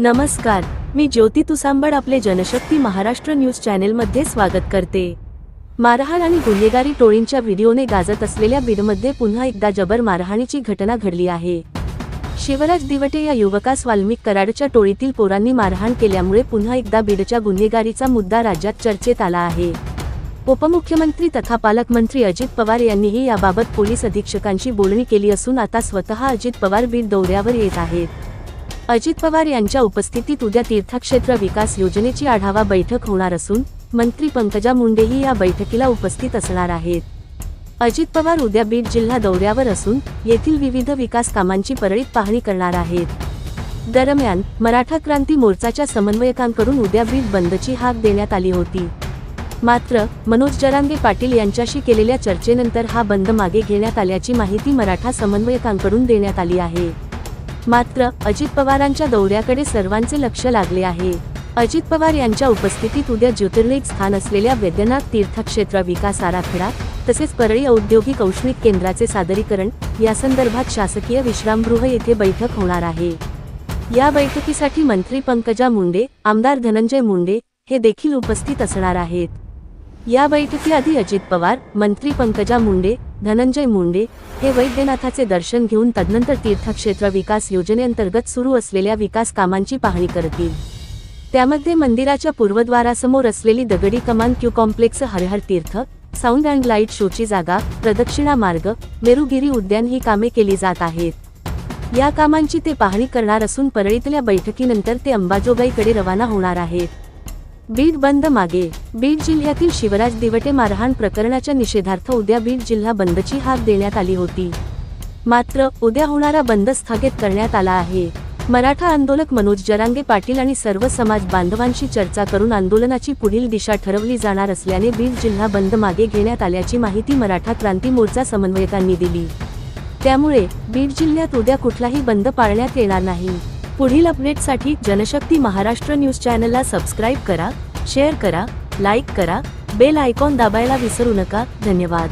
नमस्कार मी ज्योती तुसांबड आपले जनशक्ती महाराष्ट्र न्यूज चॅनेलमध्ये स्वागत करते. मारहाण आणि गुन्हेगारी टोळींच्या व्हिडिओने गाजत असलेल्या बीडमध्ये पुन्हा एकदा जबर मारहाणीची घटना घडली आहे. शिवराज दिवटे या युवकास वाल्मिक कराडच्या टोळीतील पोरांनी मारहाण केल्यामुळे पुन्हा एकदा बीडच्या गुन्हेगारीचा मुद्दा राज्यात चर्चेत आला आहे. उपमुख्यमंत्री तथा पालकमंत्री अजित पवार यांनीही याबाबत पोलीस अधीक्षकांशी बोलणी केली असून आता स्वतः अजित पवार बीड दौऱ्यावर येत आहेत. अजित पवार यांच्या उपस्थितीत उद्या तीर्थक्षेत्र विकास योजनेची आढावा बैठक होणार असून मंत्री पंकजा मुंडेही या बैठकीला उपस्थित असणार आहेत. अजित पवार उद्या बीड जिल्हा दौऱ्यावर असून येथील विविध विकास कामांची परळीत पाहणी करणार आहेत. दरम्यान मराठा क्रांती मोर्चाच्या समन्वयकांकडून उद्या बीड बंदची हाक देण्यात आली होती. मात्र मनोज जरांगे पाटील यांच्याशी केलेल्या चर्चेनंतर हा बंद मागे घेण्यात आल्याची माहिती मराठा समन्वयकांकडून देण्यात आली आहे. मात्र अजित पवारांच्या दौऱ्याकडे सर्वांचे लक्ष लागले आहे. अजित पवार यांच्या उपस्थितीत उद्या ज्योतिर्लिंग स्थान असलेल्या वैद्यनाथ तीर्थक्षेत्र विकास आराखडा तसेच परळी औद्योगिक औष्णिक केंद्राचे सादरीकरण यासंदर्भात शासकीय विश्रामगृह येथे बैठक होणार आहे. या बैठकीसाठी मंत्री पंकजा मुंडे आमदार धनंजय मुंडे हे देखील उपस्थित असणार आहेत. या बैठकीआधी अजित पवार मंत्री पंकजा मुंडे धनंजय मुंडे हे वैद्यनाथाचे दर्शन घेऊन तदनंतर तीर्थक्षेत्र विकास योजनेअंतर्गत सुरू असलेल्या विकास कामांची पाहणी करतील. त्यामध्ये मंदिराच्या पूर्वद्वारासमोर असलेली दगडी कमान Q complex Harhar Tirth sound and light शोची जागा प्रदक्षिणा मार्ग मेरुगिरी उद्यान ही कामे केली जात आहेत. या कामांची ते पाहणी करणार असून परळीतल्या बैठकीनंतर ते अंबाजोगाईकडे रवाना होणार आहेत. बीड बंद मागे. बीड जिल्ह्यातील शिवराज दिवटे मारहाण प्रकरणाच्या निषेधार्थ उद्या बीड जिल्हा बंदची हाक देण्यात आली होती. मात्र उद्या होणारा बंद स्थगित करण्यात आला आहे. मराठा आंदोलक मनोज जरांगे पाटील आणि सर्व समाज बांधवांशी चर्चा करून आंदोलनाची पुढील दिशा ठरवली जाणार असल्याने बीड जिल्हा बंद मागे घेण्यात आल्याची माहिती मराठा क्रांती मोर्चा समन्वयकांनी दिली. त्यामुळे बीड जिल्ह्यात उद्या कुठलाही बंद पाळण्यात येणार नाही. पुढील अपडेटसाठी जनशक्ती महाराष्ट्र न्यूज चॅनलला सबस्क्राईब करा. शेअर करा लाईक करा बेल आयकॉन दाबायला विसरू नका. धन्यवाद.